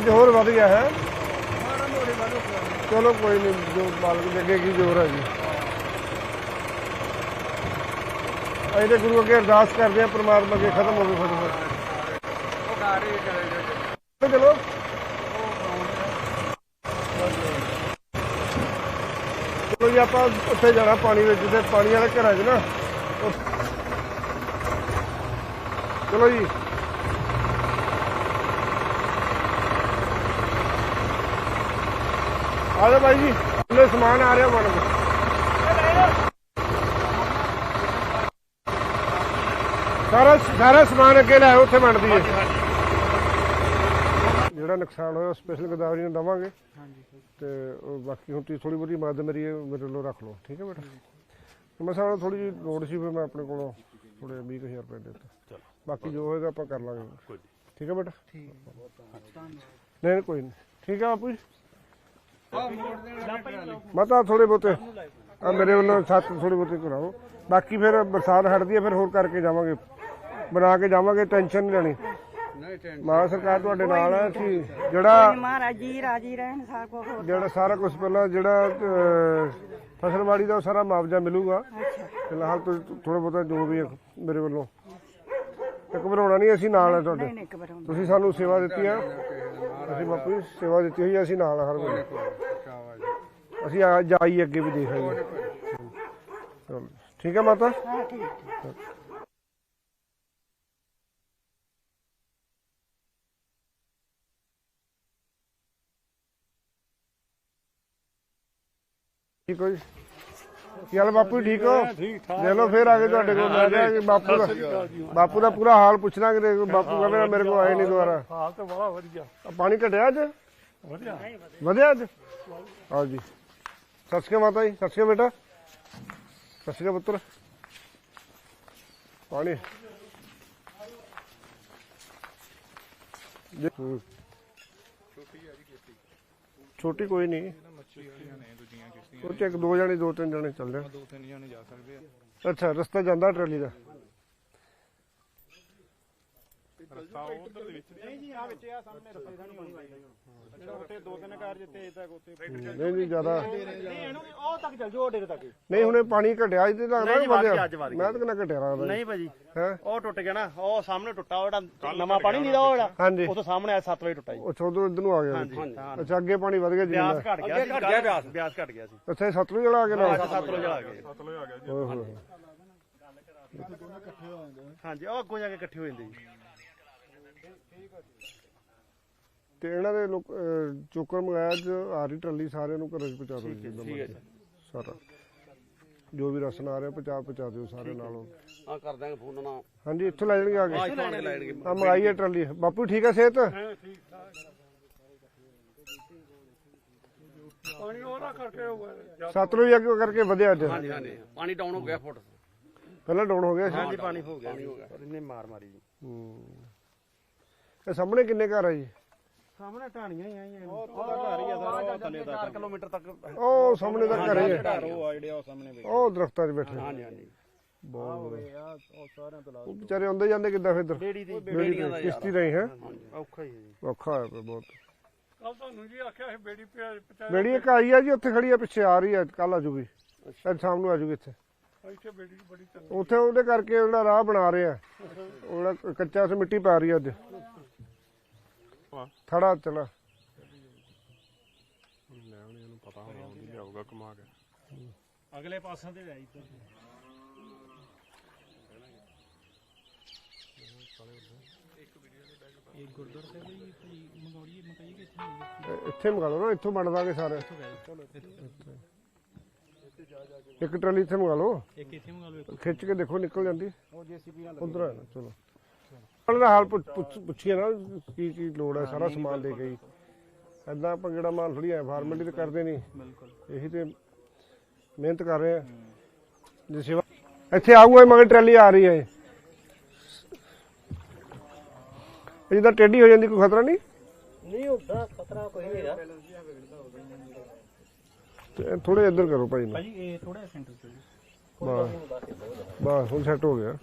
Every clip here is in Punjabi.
ਅੱਜ ਹੋਰ ਵਧ ਗਿਆ ਹੈ। ਚਲੋ ਕੋਈ ਨਹੀਂ ਜੋ ਮਾਲਕ ਦੇ ਅੱਗੇ ਕੀ ਜ਼ੋਰ ਹੈ ਜੀ। ਅਸੀਂ ਤੇ ਗੁਰੂ ਅੱਗੇ ਅਰਦਾਸ ਕਰਦੇ ਆ ਪ੍ਰਮਾਤਮਾ ਅੱਗੇ ਖਤਮ ਹੋਵੇ ਫਟਾਫਟ। ਚਲੇ ਚਲੋ। ਚਲੋ ਜੀ ਆਪਾਂ ਉੱਥੇ ਜਾਣਾ ਪਾਣੀ ਵਿੱਚ ਜਿੱਥੇ ਪਾਣੀ ਵਾਲੇ ਘਰਾਂ 'ਚ ਨਾ। ਚਲੋ ਜੀ। ਆ ਜਾ ਭਾਈ ਜੀ ਉਹਨੇ ਸਮਾਨ ਆ ਰਿਹਾ ਬਣ ਸਾਰਾ ਸਾਰਾ ਸਮਾਨ ਅੱਗੇ ਲੈ ਉੱਥੇ ਵੰਡਦੀ ਹੈ ਜਿਹੜਾ ਨੁਕਸਾਨ ਹੋਇਆ ਸਪੈਸ਼ਲ ਗਦਾਵਰੀ ਨੂੰ ਦਵਾਂਗੇ। ਤੇ ਉਹ ਬਾਕੀ ਹੁਣ ਤੁਸੀਂ ਥੋੜੀ ਬਹੁਤੀ ਮਦਦ ਮੇਰੀ ਮੇਰੇ ਵੱਲੋਂ ਰੱਖ ਲਓ। ਠੀਕ ਹੈ ਬੇਟਾ? ਮੈਂ ਸਾਨੂੰ ਥੋੜੀ ਜਿਹੀ ਲੋੜ ਸੀ ਫਿਰ ਮੈਂ ਆਪਣੇ ਕੋਲੋਂ ਥੋੜੇ 20000 ਰੁਪਏ ਦੇ ਦਿੱਤੇ। ਬਾਕੀ ਜੋ ਹੋਏਗਾ ਆਪਾਂ ਕਰ ਲਾਂਗੇ। ਠੀਕ ਹੈ ਬੇਟਾ? ਠੀਕ। ਨਹੀਂ ਨਹੀਂ, ਕੋਈ ਨਹੀਂ। ਠੀਕ ਹੈ ਬਾਪੂ ਜੀ? ਮਤਾ ਥੋੜੇ ਬਹੁਤੇ। ਆ ਮੇਰੇ ਵੱਲੋਂ ਸੱਤ ਥੋੜੇ ਬਹੁਤੇ ਕਰਾਓ। ਬਾਕੀ ਫਿਰ ਬਰਸਾਤ ਹਟਦੀ ਹੈ ਫਿਰ ਹੋਰ ਕਰਕੇ ਜਾਵਾਂਗੇ। ਬਣਾ ਕੇ ਜਾਵਾਂਗੇ ਟੈਨਸ਼ਨ ਨਹੀਂ ਲੈਣੀ। ਨਹੀਂ ਟੈਂਸ਼ਨ ਮਾਂ ਸਰਕਾਰ ਤੁਹਾਡੇ ਨਾਲ ਹੈ ਕਿ ਜਿਹੜਾ ਮਹਾਰਾਜ ਜੀ ਰਾਜੀ ਰਹਿਣ ਕੁਛ ਹੋਰ। ਜਿਹੜਾ ਸਾਰਾ ਕੁਝ ਪਹਿਲਾਂ ਜਿਹੜਾ ਅਹ, ਫਸਲਵਾੜੀ ਦਾ ਸਾਰਾ ਮੁਆਵਜ਼ਾ ਮਿਲੂਗਾ। ਫਿਲਹਾਲ ਤੁਸੀਂ ਥੋੜਾ ਬਹੁਤਾ ਜੋ ਵੀ ਮੇਰੇ ਵੱਲੋਂ। ਤੇ ਘਬਰਾਉਣਾ ਨਹੀਂ ਅਸੀਂ ਨਾਲ ਹੈ ਤੁਹਾਡੇ। ਤੁਸੀਂ ਸਾਨੂੰ ਸੇਵਾ ਦਿੱਤੀ ਆ ਅਸੀਂ ਬਾਪੂ ਜੀ ਸੇਵਾ ਦਿੱਤੀ ਹੋਈ ਆ, ਅਸੀਂ ਨਾਲ ਆ ਹਰ ਵੇਲੇ। ਸ਼ਾਬਾਸ਼ ਅਸੀਂ ਆ ਜਾਈ ਅੱਗੇ ਵੀ ਦੇਖ ਦੇਖਾਂਗੇ ਚਲੋ ਠੀਕ ਹੈ ਮਾਤਾ? ਹਾਂ ਠੀਕ ਠੀਕ ਹੋ ਜੀ। ਹੈ ਬਾਪੂ ਜੀ, ਠੀਕ ਹੋ? ਲੈ ਲਓ ਫੇਰ ਆ ਕੇ ਤੁਹਾਡੇ ਕੋਲ ਕਿਹਾ ਕਿ ਬਾਪੂ ਦਾ ਬਾਪੂ ਦਾ ਪੂਰਾ ਹਾਲ ਪੁੱਛਣਾ ਕਿ ਬਾਪੂ ਕਹਿੰਦਾ ਮੇਰੇ ਕੋਲ ਆਏ ਨਹੀਂ ਦੁਬਾਰਾ। ਹਾਲ ਤਾਂ ਬੜਾ ਵਧੀਆ। ਆ ਪਾਣੀ ਘਟਿਆ ਅੱਜ? ਵਧੀਆ। ਵਧਿਆ ਅੱਜ? ਆਓ ਜੀ। ਸਤਿ ਸ਼੍ਰੀ ਅਕਾਲ ਮਾਤਾ ਜੀ ਸਤਿ ਸ਼੍ਰੀ ਅਕਾਲ ਬੇਟਾ। ਸਤਿ ਸ਼੍ਰੀ ਅਕਾਲ ਪੁੱਤਰ। ਪਾਣੀ। ਜੀ। ਹੂੰ। ਛੋਟੀ ਕੋਈ ਨਹੀਂ। ਉਹ ਚ ਇੱਕ ਦੋ ਜਣੇ ਦੋ ਤਿੰਨ ਜਣੇ ਚੱਲ ਜਾਣ। ਦੋ ਤਿੰਨ ਜਣੇ ਜਾ ਸਕਦੇ ਆ ਅੱਛਾ ਰਸਤਾ ਜਾਂਦਾ ਟਰਾਲੀ ਦਾ? ਰਸਤਾ ਉਧਰ ਦੇ ਵਿੱਚ ਨਹੀਂ ਜੀ ਆ ਵਿੱਚ ਆ ਸਾਹਮਣੇ ਰਸਤਾ। ਇਦਾਂ ਨਹੀਂ ਹੋਣੀ ਉੱਥੇ ਦੋ ਤਿੰਨ ਕਾਰ ਜਿੱਥੇ ਇਦਾਂ ਉੱਥੇ ਨਹੀਂ ਨਹੀਂ ਜ਼ਿਆਦਾ। ਨਹੀਂ ਇਹਨੂੰ ਵੀ ਉਹ ਤੱਕ ਚੱਲ ਜੋ ਡੇਰੇ ਤੱਕ। ਨਹੀਂ ਹੁਣੇ ਪਾਣੀ ਘਟਿਆ ਇਹਦੇ ਲੱਗਦਾ ਨਹੀਂ ਜੀ, ਗਿਆ, ਵਧਿਆ। ਮੈਂ ਤਾਂ ਕਿੰਨਾ ਘਟਿਆ ਲੱਗਦਾ ਨਹੀਂ ਭਾਜੀ ਹੈ? ਉਹ ਟੁੱਟ ਗਿਆ ਨਾ ਉਹ ਸਾਹਮਣੇ ਟੁੱਟਾ ਉਹ ਜਿਹੜਾ ਨਵਾਂ ਪਾਣੀ ਨਹੀਂ ਦਾ ਉਹ ਜਿਹੜਾ ਹਾਂਜੀ। ਉਹ ਤੋਂ ਸਾਹਮਣੇ ਆ 7 ਵਜੇ ਟੁੱਟਾ ਜੀ। ਚੌਧਰ ਇਧਰ ਨੂੰ ਆ ਗਿਆ ਅੱਛਾ ਅੱਗੇ ਪਾਣੀ ਵਧ ਗਿਆ ਜੀ। ਬਿਆਸ ਘਟ ਗਿਆ ਸੀ ਘੱਟ ਗਿਆ ਬਿਆਸ। ਬਿਆਸ ਘਟ ਗਿਆ ਸੀ। ਅੱਛਾ ਸਤਲੁਜ ਵਾਲਾ ਆ ਗਿਆ ਨਾਲ 7 ਵਜੇ ਆ ਗਏ ਓਏ ਹੋਏ। ਹੋਏ। ਹਾਂਜੀ ਉਹ ਅੱਗੋਂ ਜਾ ਕੇ ਇਕੱਠੇ ਹੋ ਜਾਂਦੇ ਜੀ। ਤੇ ਇਹਨਾਂ ਦੇ ਲੋਕ ਅਹ, ਚੋਕਰ ਮੰਗਾਇਆ ਅੱਜ ਆ ਰਹੀ ਟਰਾਲੀ ਸਾਰਿਆਂ ਨੂੰ ਘਰਾਂ ਪਹੁੰਚਾ ਦਿਓ ਜੀ ਠੀਕ ਹੈ ਜੀ। ਸਾਰਾ। ਜੋ ਵੀ ਰਸਨ ਆ ਰਿਹਾ ਪਹੁੰਚਾ ਪਹੁੰਚਾ ਦਿਓ ਸਾਰੇ ਨਾਲੋਂ। ਹਾਂ ਕਰ ਦਾਂਗੇ ਫੋਨ ਨਾਲ ਹਾਂਜੀ ਇੱਥੋਂ ਲੈ ਜਾਣਗੇ ਆ ਕੇ। ਆਣ ਲੈਣਗੇ। ਆ ਮੰਗਾਈ ਹੈ ਟਰਾਲੀ। ਬਾਪੂ ਠੀਕ ਹੈ ਸਿਹਤ? ਪਾਣੀ ਉਹਦਾ ਕਰਕੇ ਹੋਊਗਾ ਸਤਲੁਜ ਅੱਗੇ ਕਰਕੇ ਵਧਿਆ ਅੱਜ। ਹਾਂਜੀ ਹਾਂਜੀ। ਪਾਣੀ ਡਾਊਨ ਹੋ ਗਿਆ ਫੁੱਟ। ਪਹਿਲਾਂ ਡਾਊਨ ਹੋ ਗਿਆ ਸੀ। ਹਾਂਜੀ ਪਾਣੀ ਹੋ ਗਿਆ। ਪਰ ਇਹਨੇ ਮਾਰ ਮਾਰੀ ਜੀ। ਹੂੰ। ਇਹ ਸਾਹਮਣੇ ਕਿੰਨੇ ਘਰ ਆ ਜੀ? ਸਾਹਮਣੇ ਢਾਣੀਆਂ ਹੀ ਆਈਆਂ ਉਹ ਘਰ ਹੀ ਆ ਸਾਰਾ ਥੱਲੇ ਤੱਕ 4 ਕਿਲੋਮੀਟਰ ਤੱਕ ਉਹ ਸਾਹਮਣੇ ਦਾ ਘਰ ਹੈ ਉਹ ਆ ਜਿਹੜੇ ਉਹ ਸਾਹਮਣੇ ਉਹ ਦਰਖਤਾਂ 'ਚ ਬੈਠੇ। ਹਾਂਜੀ ਹਾਂਜੀ। ਬਹੁਤ ਆ ਉਹ ਸਾਰਿਆਂ ਤੋਂ ਲਾ ਉਹ ਵਿਚਾਰੇ ਆਉਂਦੇ ਜਾਂਦੇ ਕਿੱਦਾਂ ਫਿਰ ਇੱਧਰ? ਬੇੜੀ ਦੀ। ਬੇੜੀ ਬੇੜੀਆਂ ਦਾ ਤੇ ਕਿਸ਼ਤੀ ਰਹੀ ਹੈ? ਔਖਾ ਹੀ ਹੈ ਜੀ। ਔਖਾ ਹੋਇਆ ਪਿਆ ਬਹੁਤ। ਕੱਲ ਤੁਹਾਨੂੰ ਜੀ ਆਖਿਆ ਸੀ ਬੇੜੀ ਪਿਆ ਪਚਾ ਬੇੜੀ ਇੱਕ ਆਈ ਆ ਜੀ ਉੱਥੇ ਖੜੀ ਆ ਪਿੱਛੇ ਆ ਰਹੀ ਆ ਕੱਲ ਆ ਜੂਗੀ। ਅੱਜ ਸ਼ਾਮ ਨੂੰ ਆ ਜੂਗੀ ਇੱਥੇ। ਇੱਥੇ ਬੇੜੀ ਬੜੀ ਚੱਲ ਉੱਥੇ ਉਹਦੇ ਕਰਕੇ ਜਿਹੜਾ ਰਾਹ ਬਣਾ ਰਹੇ। ਆ ਉਹ ਕੱਚਾ ਸ ਮਿੱਟੀ ਪਾ ਰਹੀ ਆ ਅੱਜ। ਥੜਾ ਚਲਾ। ਪਤਾ ਹੋਣਾ ਉਹਦੀ ਲਿਆਊਗਾ ਕਮਾ ਕੇ। ਅਗਲੇ ਪਾਸਾਂ ਤੇ ਆਈ ਇਹ- ਇੱਥੇ ਮੰਗਾ ਲਓ ਨਾ ਇੱਥੋਂ ਵੰਡ ਦਾਂਗੇ ਸਾਰੇ। ਇੱਕ ਟਰਾਲੀ ਇੱਥੇ ਮੰਗਾ ਲਓ। ਇੱਕ ਇੱਥੇ ਮੰਗਾ ਲਓ ਖਿੱਚ ਕੇ ਦੇਖੋ ਨਿਕਲ ਜਾਂਦੀ। ਉਹ ਜੀਸੀਬੀ ਨਾਲ ਉਧਰ ਆ ਨਾ, ਚਲੋ। ਉਹਨਾਂ ਦਾ ਹਾਲ ਪੁੱਛ- ਪੁੱਛ- ਪੁੱਛੀਏ ਨਾ ਕੀ ਕੀ ਲੋੜ ਹੈ ਸਾਰਾ ਸਮਾਨ ਦੇ ਗਈ ਐਦਾਂ ਆਪਾਂ ਕਿਹੜਾ ਮਾਲ ਥੋੜੀ ਹੈ ਫਾਰਮੈਲਿਟੀ ਤੇ ਕਰਦੇ ਨਹੀਂ। ਬਿਲਕੁਲ। ਇਹੀ ਤੇ ਮਿਹਨਤ ਕਰ ਰਹੇ ਆ। ਜੇ ਸੇਵਾ ਇੱਥੇ ਆਊਗਾ ਮਗਰ ਟਰਾਲੀ ਆ ਰਹੀ ਹੈ ਇਹ। ਜਿੱਦਾਂ ਟੇਢੀ ਹੋ ਜਾਂਦੀ ਕੋਈ ਖਤਰਾ ਨਹੀਂ? ਨਹੀਂ ਹੁੰਦਾ ਖਤਰਾ ਕੋਈ ਨਹੀਂ ਹੈਗਾ। ਤੇ ਥੋੜੇ ਇੱਧਰ ਕਰੋ ਭਾਈ ਨੂੰ। ਭਾਜੀ ਇਹ ਥੋੜਾ ਸੈਂਟਰ ਤੇ। ਬਸ ਬਸ ਹੁਣ ਸੈੱਟ ਹੋ ਗਿਆ।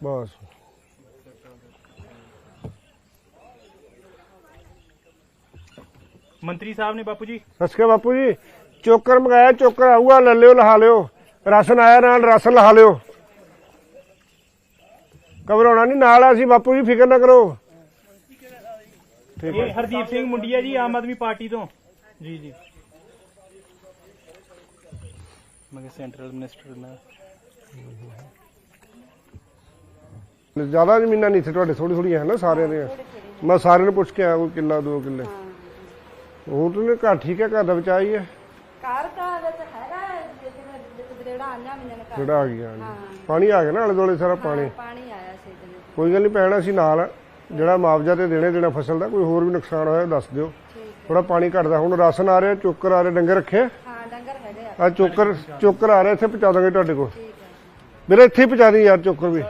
ਬਸ। ਮੰਤਰੀ ਸਾਹਿਬ ਨੇ ਬਾਪੂ ਜੀ? ਸਤਿ ਸ਼੍ਰੀ ਅਕਾਲ ਬਾਪੂ ਜੀ। ਚੋਕਰ ਮੰਗਾਇਆ ਚੋਕਰ ਆਊਗਾ ਲੈ ਲਿਓ ਲਹਾ ਲਿਓ। ਰਾਸ਼ਨ ਆਇਆ ਨਾਲ ਰਾਸ਼ਨ ਲਹਾ ਲਿਓ। ਘਬਰਾਉਣਾ ਨਹੀਂ ਨਾਲ ਆ ਅਸੀਂ ਬਾਪੂ ਜੀ ਫਿਕਰ ਨਾ ਕਰੋ। ਠੀਕ ਹੈ ਇਹ ਹਰਦੀਪ ਸਿੰਘ ਮੁੰਡੀਆ ਜੀ ਆਮ ਆਦਮੀ ਪਾਰਟੀ ਤੋਂ। ਜੀ ਜੀ। ਮੈਂ ਕਿਹਾ ਸੈਂਟਰਲ ਮਿਨਿਸਟਰ ਨਾਲ। ਜ਼ਿਆਦਾ ਜ਼ਮੀਨਾਂ ਨਹੀਂ ਇੱਥੇ ਤੁਹਾਡੇ ਥੋੜੀ ਥੋੜੀਆਂ ਹੈ ਨਾ ਸਾਰਿਆਂ ਦੀਆਂ। ਮੈਂ ਸਾਰਿਆਂ ਨੂੰ ਪੁੱਛ ਕੇ ਆਇਆ ਕੋਈ ਕਿੱਲਾ ਦੋ ਕਿੱਲੇ। ਹੋਰ ਤਾਂ ਘਰ ਠੀਕ ਹੈ ਘਰ ਦਾ ਬਚਾਅ ਹੀ ਘਰ ਦਾ ਵਿੱਚ ਹੈਗਾ ਜਿਹੜਾ ਘਰ। ਜਿਹੜਾ ਆ ਗਿਆ ਪਾਣੀ ਆ ਗਿਆ ਨਾ ਆਲੇ ਦੁਆਲੇ ਸਾਰਾ ਪਾਣੀ? ਪਾਣੀ ਆਇਆ ਸੀ ਕੋਈ ਗੱਲ ਨਹੀਂ ਪੈਣਾ ਅਸੀਂ ਨਾਲ। ਜਿਹੜਾ ਮੁਆਵਜ਼ਾ ਤੇ ਦੇਣੇ ਦੇਣਾ ਫਸਲ ਦਾ ਕੋਈ ਹੋਰ ਵੀ ਨੁਕਸਾਨ ਹੋਇਆ ਦੱਸ ਦਿਓ। ਥੋੜਾ ਪਾਣੀ ਘਟਦਾ ਹੁਣ ਰਾਸ਼ਨ ਆ ਰਿਹਾ ਚੋਕਰ ਆ ਰਿਹਾ ਡੰਗਰ ਰੱਖੇ? ਹਾਂ ਡੰਗਰ ਹੈਗੇ ਆ। ਚੋਕਰ ਚੋਕਰ ਆ ਰਿਹਾ ਇੱਥੇ ਪਹੁੰਚਾ ਦਾਂਗੇ ਤੁਹਾਡੇ ਕੋਲ। ਮੇਰੇ ਇੱਥੇ ਹੀ ਪਹੁੰਚਾ ਦੀ ਯਾਰ ਚੋਕਰ ਵੀ।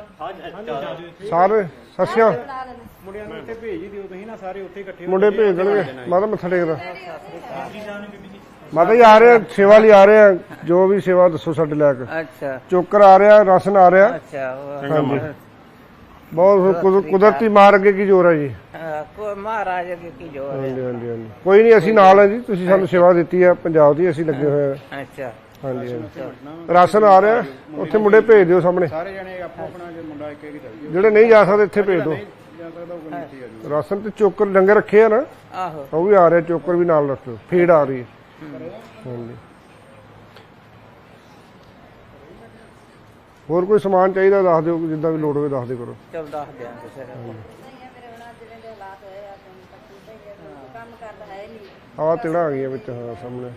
ਸਾਰੇ ਸਸਿਆ ਬਣਾ ਲੈਣੇ ਮੁੰਡਿਆਂ ਨੂੰ ਉੱਥੇ ਭੇਜ ਹੀ ਦਿਓ ਤੁਸੀਂ ਨਾ ਸਾਰੇ ਉੱਥੇ ਇਕੱਠੇ ਹੋ ਮੁੰਡੇ ਭੇਜ ਦੇਣਗੇ ਮਾਤਾ ਮੱਥਾ ਟੇਕਦਾ। ਮਾਤਾ ਜੀ ਆ ਰਹੇ ਆ, ਸੇਵਾ ਲਈ ਆ ਰਹੇ ਆ। ਜੋ ਵੀ ਸੇਵਾ ਦੱਸੋ ਸਾਡੇ ਲੈ ਕੇ। ਅੱਛਾ। ਚੋਕਰ ਆ ਰਿਹਾ ਰਾਸ਼ਨ ਆ ਰਿਹਾ। ਅੱਛਾ ਉਹ- ਹਾਂਜੀ ਬਹੁਤ ਕੁਦ- ਕੁਦਰਤੀ ਮਾਰ ਅੱਗੇ ਕੀ ਜ਼ੋਰ ਹੈ ਜੀ? ਹਾਂ, ਕੋ ਮਹਾਰਾਜ ਅੱਗੇ ਕੀ ਜੋਰ ਹੈ ਹਾਂਜੀ ਹਾਂਜੀ ਹਾਂਜੀ। ਕੋਈ ਨਹੀਂ ਅਸੀਂ ਨਾਲ ਹੈ ਜੀ। ਤੁਸੀਂ ਸਾਨੂੰ ਸੇਵਾ ਦਿੱਤੀ ਹੈ ਪੰਜਾਬ ਦੀ ਅਸੀਂ ਲੱਗੇ ਹੋਏ ਹਾਂ ਅੱਛਾ। ਹਾਂਜੀ ਹਾਂਜੀ। ਰਾਸ਼ਨ ਆ ਰਿਹਾ। ਉੱਥੇ ਮੁੰਡੇ ਭੇਜ ਦਿਓ ਸਾਹਮਣੇ। ਸਾਰੇ ਜਣੇ ਆਪੋ ਆਪਣਾ ਜੇ ਮੁੰਡਾ ਇੱਕ ਇੱਕ ਚੱਲ ਜਾਓ ਜਿਹੜੇ ਨਹੀਂ ਜਾ ਸਕਦੇ ਇੱਥੇ ਭੇਜ ਦਿਓ। ਜਾਂ ਸਕਦਾ ਉਹ ਕੋਈ ਨਹੀਂ ਆ ਜੀ ਰਾਸ਼ਨ ਤੇ ਚੋਕਰ ਡੰਗਰ ਰੱਖੇ ਆ ਨਾ ਆਹੋ। ਉਹ ਵੀ ਆ ਰਿਹਾ ਚੋਕਰ ਵੀ ਨਾਲ ਰੱਖੋ। ਫੀਡ ਆ ਰਹੀ ਹੈ। ਹਾਂਜੀ। ਹੋਰ ਕੋਈ ਸਮਾਨ ਚਾਹੀਦਾ ਦੱਸ ਦਿਓ ਜਿੱਦਾਂ ਵੀ ਲੋੜ ਹੋਵੇ ਦੱਸ ਦਿਓ ਕਰੋ। ਚਲ ਦੱਸ ਦਿਆਂਗੇ ਫਿਰ ਨਹੀਂ ਹੈ ਮੇਰੇ ਬਣਾ ਜਿਵੇਂ ਦੇ ਹਾਲਾਤ ਹੋਏ ਆ ਤੁਹਾਨੂੰ ਪੱਕੀ ਤੇ ਕੰਮ ਕਰਦਾ ਹੈ ਨਹੀਂ। ਆਹ ਤਿੜਾ ਆ ਗਈਆਂ ਵਿੱਚ ਹਾਂ ਸਾਹਮਣੇ।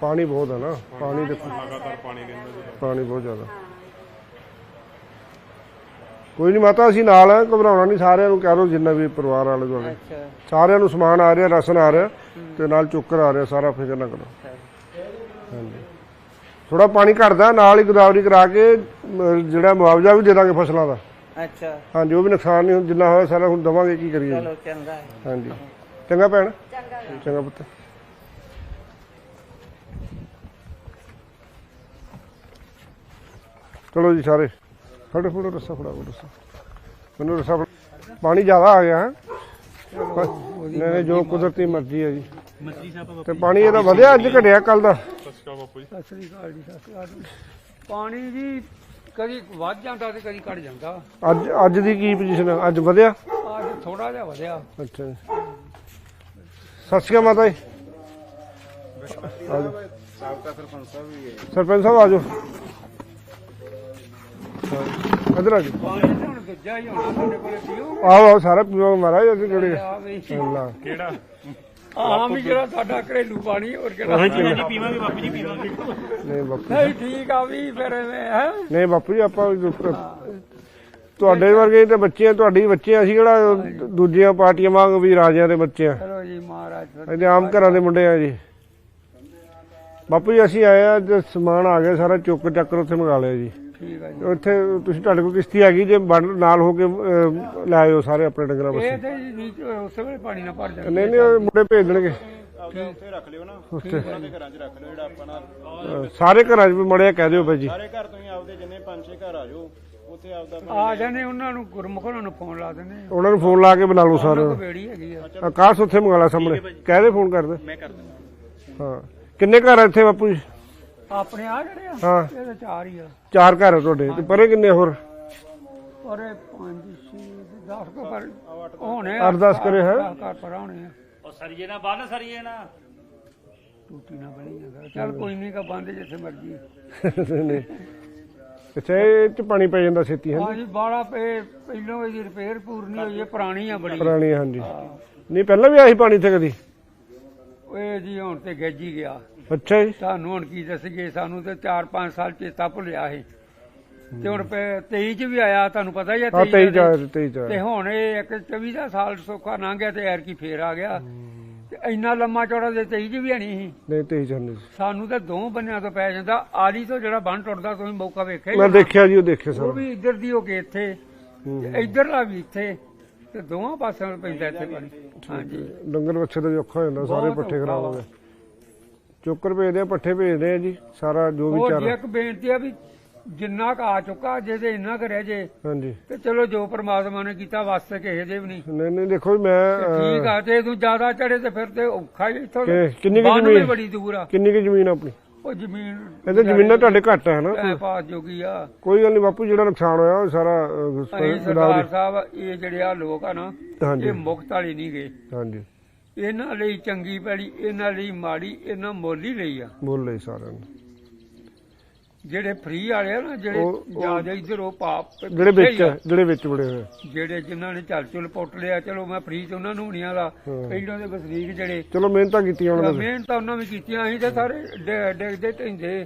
ਪਾਣੀ ਬਹੁਤ ਹੈ ਨਾ ਪਾਣੀ ਦੇਖੋ ਲਗਾਤਾਰ ਪਾਣੀ ਕਹਿੰਦੇ ਪਾਣੀ ਬਹੁਤ ਜ਼ਿਆਦਾ। ਕੋਈ ਨਹੀਂ ਮਾਤਾ ਅਸੀਂ ਨਾਲ ਆ ਘਬਰਾਉਣਾ ਨਹੀਂ ਸਾਰਿਆਂ ਨੂੰ ਕਹਿ ਲਓ ਜਿੰਨਾ ਵੀ ਪਰਿਵਾਰ ਵਾਲੇ ਦੁਆਲੇ ਅੱਛਾ। ਸਾਰਿਆਂ ਨੂੰ ਸਮਾਨ ਆ ਰਿਹਾ ਰਾਸ਼ਨ ਆ ਰਿਹਾ ਤੇ ਨਾਲ ਚੁੱਕਰ ਆ ਰਿਹਾ ਸਾਰਾ ਫਿਕਰ ਨਾ ਕਰੋ। ਹਾਂਜੀ। ਥੋੜਾ ਪਾਣੀ ਘਟਦਾ ਨਾਲ ਹੀ ਗੋਦਾਵਰੀ ਕਰਾ ਕੇ ਜਿਹੜਾ ਮੁਆਵਜ਼ਾ ਵੀ ਦੇ ਦਾਂਗੇ ਫਸਲਾਂ ਦਾ। ਅੱਛਾ। ਹਾਂਜੀ ਉਹ ਵੀ ਨੁਕਸਾਨ ਨਹੀਂ ਜਿੰਨਾ ਹੋਇਆ ਸਾਰਾ ਹੁਣ ਦਵਾਂਗੇ ਕੀ ਕਰੀਏ। ਚਲੋ ਚੰਗਾ ਹੈ। ਹਾਂਜੀ। ਚੰਗਾ ਭੈਣ। ਚੰਗਾ ਪੁੱਤ। ਚਲੋ ਜੀ ਸਾਰੇ। ਫੜੋ ਫੜੋ ਰੱਸਾ ਫੜਾਓ ਰੱਸਾ। ਮੈਨੂੰ ਰੱਸਾ ਫੜਾ ਪਾਣੀ ਜ਼ਿਆਦਾ ਆ ਗਿਆ ਹੈ। ਜੋ ਕੁਦਰਤੀ ਮਰਜ਼ੀ ਹੈ ਜੀ। ਤੇ ਪਾਣੀ ਇਹਦਾ ਵਧਿਆ ਅੱਜ ਘਟਿਆ ਕੱਲ ਦਾ। ਪਾਣੀ ਜੀ ਕਦੀ ਵੱਧ ਜਾਂਦਾ ਤੇ ਕਦੀ ਘਟ ਜਾਂਦਾ। ਅੱਜ ਅੱਜ ਦੀ ਕੀ ਪੋਜੀਸ਼ਨ ਹੈ ਅੱਜ ਵਧਿਆ? ਅੱਜ ਥੋੜਾ ਜਿਹਾ ਵਧਿਆ। ਅੱਛਾ ਜੀ। ਸਤਿ ਸ਼੍ਰੀ ਅਕਾਲ ਮਾਤਾ ਜੀ। ਸਾਬਕਾ ਸਰਪੰਚ ਸਾਹਿਬ ਵੀ ਹੈ। ਸਰਪੰਚ ਸਾਹਿਬ ਆ ਜਾਓ। ਇਧਰ ਆ ਜਾਓ। ਪਾਣੀ ਤੇ ਹੁਣ ਦੂਜਾ ਹੀ ਹੋਣਾ ਸਾਡੇ ਕੋਲੇ ਪੀਓ ਆਓ ਆਓ ਸਾਰਾ ਪੀਓ ਮਹਾਰਾਜ ਅਸੀਂ ਕਿਹੜੇ ਆ? ਵੀ ਅੱਲਾ ਆਮ ਹੀ ਜਿਹੜਾ ਸਾਡਾ ਘਰੇਲੂ ਪਾਣੀ ਹੋਰ ਕਿਹੜਾ ਜੀ ਪੀਵਾਂਗੇ ਬਾਪੂ ਜੀ ਪੀਵਾਂਗੇ। ਨਹੀਂ ਬਾਪੂ ਨਹੀਂ ਠੀਕ ਆ ਵੀ ਫਿਰ ਐਵੇਂ ਹੈ? ਨਹੀਂ ਬਾਪੂ ਜੀ ਆਪਾਂ ਤੁਹਾਡੇ ਵਰਗੇ ਤਾਂ ਬੱਚੇ ਆ ਤੁਹਾਡੀ ਬੱਚੇ ਆ, ਅਸੀਂ ਕਿਹੜਾ ਦੂਜੀਆਂ ਪਾਰਟੀਆਂ ਵਾਂਗ ਵੀ ਰਾਜਿਆਂ ਦੇ ਬੱਚੇ ਆ? ਚਲੋ ਜੀ ਮਹਾਰਾਜ ਫਿਰ ਅਸੀਂ ਆਮ ਘਰਾਂ ਦੇ ਮੁੰਡੇ ਆ ਜੀ। ਬਾਪੂ ਜੀ ਅਸੀਂ ਆਏ ਆ ਤੇ ਸਮਾਨ ਆ ਗਿਆ ਸਾਰਾ ਚੁੱਕ ਚੱਕਰ ਉੱਥੇ ਮੰਗਾ ਲਿਆ ਜੀ। ਠੀਕ ਆ ਜੀ। ਉੱਥੇ ਤੁਸੀਂ ਤੁਹਾਡੇ ਕੋਲ ਕਿਸ਼ਤੀ ਹੈਗੀ ਜੇ ਵੰਡ ਨਾਲ ਹੋ ਕੇ ਅਹ, ਲੈ ਆਇਓ ਸਾਰੇ ਆਪਣੇ ਡੰਗਰਾਂ ਇਹ ਵਾਸਤੇ। ਤੇ ਜੀ ਨੀਚੇ ਉਸੇ ਵੇਲੇ ਪਾਣੀ ਨਾ ਭਰ ਜਾਂਦਾ ਨਹੀਂ ਨਹੀਂ ਉਹ ਮੁੰਡੇ ਭੇਜ ਦੇਣਗੇ। ਆਪਦਾ ਉੱਥੇ ਰੱਖ ਲਿਓ ਨਾ। ਉੱਥੇ। ਉਹਨਾਂ ਦੇ ਘਰਾਂ 'ਚ ਰੱਖ ਲਿਓ ਜਿਹੜਾ ਆਪਾਂ ਨਾਲ ਅਹ, ਸਾਰੇ ਘਰਾਂ 'ਚ ਵੀ ਮੜਿਆ ਕਹਿ ਦਿਓ ਭਾਈ ਜੀ। ਸਾਰੇ ਘਰ ਤੁਸੀਂ ਆਪਦੇ ਜਿੰਨੇ ਪੰਜ ਛੇ ਘਰ ਆ ਜਾਓ ਉੱਥੇ ਆਪਦਾ ਆ ਜਾਂਦੇ ਉਹਨਾਂ ਨੂੰ ਗੁਰਮੁਖ ਉਹਨਾਂ ਨੂੰ ਫੋਨ ਲਾ ਦਿੰਦੇ ਆ। ਉਹਨਾਂ ਨੂੰ ਫੋਨ ਲਾ ਕੇ ਬੁਲਾ ਲਓ ਸਾਰਿਆਂ ਬੇੜੀ ਹੈਗੀ ਆ। ਆਕਾਸ਼ ਉੱਥੇ ਮੰਗਾ ਲਾ ਸਾਹਮਣੇ। ਕਹਿ ਦੇ ਫੋਨ ਕਰ ਦੇ। ਮੈਂ ਕਰ ਦਿੰਦਾ। ਹਾਂ। ਕਿੰਨੇ ਘਰ ਆ ਇੱਥੇ ਬਾਪੂ ਜੀ? ਆਪਣੇ ਆ ਜਿਹੜੇ ਆ ਹਾਂ। ਇਹ ਤਾਂ ਚਾਰ ਹੀ ਆ। ਚਾਰ ਘਰ ਆ ਤੁਹਾਡੇ ਤੇ ਪਰੇ ਕਿੰਨੇ ਹੋਰ? ਔਰੇ ਪੰਜ ਛੇ 10 ਕੋ ਪਰ ਹੋਣੇ ਅੱਠ ਦਸ ਕਰੇ ਹੈ? ਦਸ ਘਰ ਪਰ ਹੋਣੇ ਆ। ਉਹ ਸਰੀਏ ਨਾ ਬੰਨ ਸਰੀਏ ਨਾ ਟੂਟੀ ਨਾ ਬਣੀ ਜਾਂਦਾ। ਚੱਲ ਕੋਈ ਨਹੀਂ ਕਾ ਬੰਦ ਜਿੱਥੇ ਮਰਜ਼ੀ। ਨਹੀਂ। ਅੱਛਾ ਇਹ ਚ ਪਾਣੀ ਪੈ ਜਾਂਦਾ ਛੇਤੀ ਹੈ ਹਾਂਜੀ ਬਾਲਾ ਪੇ ਪਹਿਲੋਂ ਇਹਦੀ ਰਿਪੇਅਰ ਪੂਰਨੀ ਹੋਈ ਹੈ ਪੁਰਾਣੀ ਆ ਬੜੀ। ਪੁਰਾਣੀ ਹਾਂਜੀ। ਨਹੀਂ ਪਹਿਲਾਂ ਵੀ ਆਹੀ ਪਾਣੀ ਇੱਥੇ ਕਦੀ? ਇਹ ਜੀ ਹੁਣ ਤੇ ਗੱਜ ਹੀ ਗਿਆ। ਅੱਛਾ ਜੀ। ਤੁਹਾਨੂੰ ਹੁਣ ਕੀ ਦੱਸਗੇ ਸਾਨੂੰ ਤੇ 4-5 ਸਾਲ ਚੇਤਾ ਭੁੱਲਿਆ ਇਹ ਤੇ ਹੁਣ 23 ਚ ਵੀ ਆਇਆ ਤੁਹਾਨੂੰ ਪਤਾ ਹੀ ਹੈ ਹਾਂ 23 ਦਾ ਚਾਰ ਤੇ- 23 ਚਾਰ ਤੇ ਹੁਣ ਇਹ ਇੱਕ 24 ਦਾ ਸਾਲ ਸੋਖਾ ਲੰਘ ਗਿਆ ਤੇ ਐਰ ਕੀ ਫੇਰ ਆ ਗਿਆ। ਤੇ ਇੰਨਾ ਲੰਮਾ ਚੌੜਾ ਦੇ 23 ਚ ਵੀ ਨਹੀਂ ਸੀ। ਨਹੀਂ 23 ਚਾਰ ਨਹੀਂ ਸਾਨੂੰ ਤਾਂ ਦੋ ਬੰਨਿਆਂ ਤੋਂ ਪੈ ਜਾਂਦਾ ਆਲੀ ਤੋਂ ਜਿਹੜਾ ਬੰਨ ਟੁੱਟਦਾ ਤੁਸੀਂ ਮੌਕਾ ਵੇਖਿਆ ਹੀ ਮੈਂ ਹੋਣਾ। ਦੇਖਿਆ ਜੀ ਉਹ ਦੇਖਿਆ ਉਹ ਸਰ ਵੀ ਇੱਧਰ ਦੀ ਹੋ ਕੇ ਇੱਥੇ ਤੇ ਇੱਧਰਲਾ ਵੀ ਇੱਥੇ ਤੇ ਦੋਵਾਂ ਪਾਸਿਆਂ ਤੋਂ ਪੈਂਦਾ ਇੱਥੇ ਪਾਣੀ ਹਾਂਜੀ। ਡੰਗਰ ਬੱਚੇ ਦਾ ਵੀ ਔਖਾ ਹੋ ਜਾਂਦਾ ਸਾਰੇ ਬਹੁਤ ਪੱਠੇ ਔਖਾ। ਖਰਾਬ ਹੋ ਵਾ। ਗਏ ਚੋਕਰ ਭੇਜਦੇ ਆ ਪੱਠੇ ਭੇਜਦੇ ਆ ਜੀ ਸਾਰਾ ਜੋ ਵੀ ਹੋਰ ਜੀ ਚਾਰਾ ਇੱਕ ਬੇਨਤੀ ਆ ਵੀ ਜਿੰਨਾ ਕੁ ਆ ਚੁੱਕਾ ਜਿਹਦੇ ਇੰਨਾ ਕੁ ਰਹਿ ਜੇ ਹਾਂਜੀ। ਤੇ ਚਲੋ ਜੋ ਪ੍ਰਮਾਤਮਾ ਨੇ ਕੀਤਾ ਵਾਸਤੇ ਕਿਸੇ ਦੇ ਵੀ ਨਹੀਂ। ਨਹੀਂ ਨਹੀਂ ਦੇਖੋ ਜੀ, ਮੈਂ ਤੇ ਅਹ, ਠੀਕ ਆ ਤੇ ਤੂੰ ਜ਼ਿਆਦਾ ਚੜੇ ਤੇ ਫਿਰ ਤੇ ਔਖਾ ਹੀ ਇੱਥੋਂ ਕਿ- ਕਿੰਨੀ ਕੁ ਜ਼ਮੀਨ? ਬੜੀ ਦੂਰ ਆ। ਕਿੰਨੀ ਕੁ ਜ਼ਮੀਨ ਆਪਣੀ? ਉਹ ਜ਼ਮੀਨ ਇਹਦੇ ਜ਼ਮੀਨਾਂ ਤੁਹਾਡੇ ਘੱਟ ਹੈ ਨਾ ਐ ਪਾਸ ਜੋਗੀ ਆ। ਕੋਈ ਗੱਲ ਨਹੀਂ ਬਾਪੂ ਜਿਹੜਾ ਨੁਕਸਾਨ ਹੋਇਆ ਉਹ ਸਾਰਾ ਅਹ, ਅਸੀਂ ਗੋਦਾਵਰੀ ਸਰਦਾਰ ਸਾਹਿਬ ਇਹ ਜਿਹੜੇ ਆ ਲੋਕ ਆ ਨਾ ਹਾਂਜੀ। ਇਹ ਮੁਕਤ ਵਾਲੀ ਨਹੀਂ ਗਏ। ਹਾਂਜੀ। ਇਹਨਾਂ ਲਈ ਚੰਗੀ ਪੈੜੀ ਇਹਨਾਂ ਲਈ ਮਾੜੀ ਇਹਨਾਂ ਮੁੱਲ ਹੀ ਲਈ ਆ। ਬੋਲ ਲਈ ਸਾਰਿਆਂ ਨੂੰ। ਜਿਹੜੇ ਫ੍ਰੀ ਵਾਲੇ ਆ ਨਾ ਜਿਹੜੇ ਜ਼ਿਆਦਾ ਇਧਰ ਉਹ ਪਾਪ ਜਿਹੜੇ ਵਿੱਚ ਜਿਹੜੇ ਵਿੱਚ ਬੜੇ ਹੋਏ। ਜਿਹੜੇ ਜਿਨ੍ਹਾਂ ਨੇ ਚੱਲ ਚੁਲ ਪੁੱਟ ਲਿਆ ਚਲੋ ਮੈਂ ਫ੍ਰੀ ਚ ਉਹਨਾਂ ਨੂੰ ਨਹੀਂ ਆਦਾ ਹਾਂ। ਪਹਿਲਾਂ ਦੇ ਵਸਨੀਕ ਜਿਹੜੇ ਚਲੋ ਮਿਹਨਤਾਂ ਕੀਤੀਆਂ ਉਹਨਾਂ ਨੇ। ਮਿਹਨਤ ਤਾਂ ਉਹਨਾਂ ਵੀ ਕੀਤੀਆਂ ਅਸੀਂ ਤਾਂ ਸਾਰੇ ਡਿੱਗਦੇ ਢਿੰਦੇ।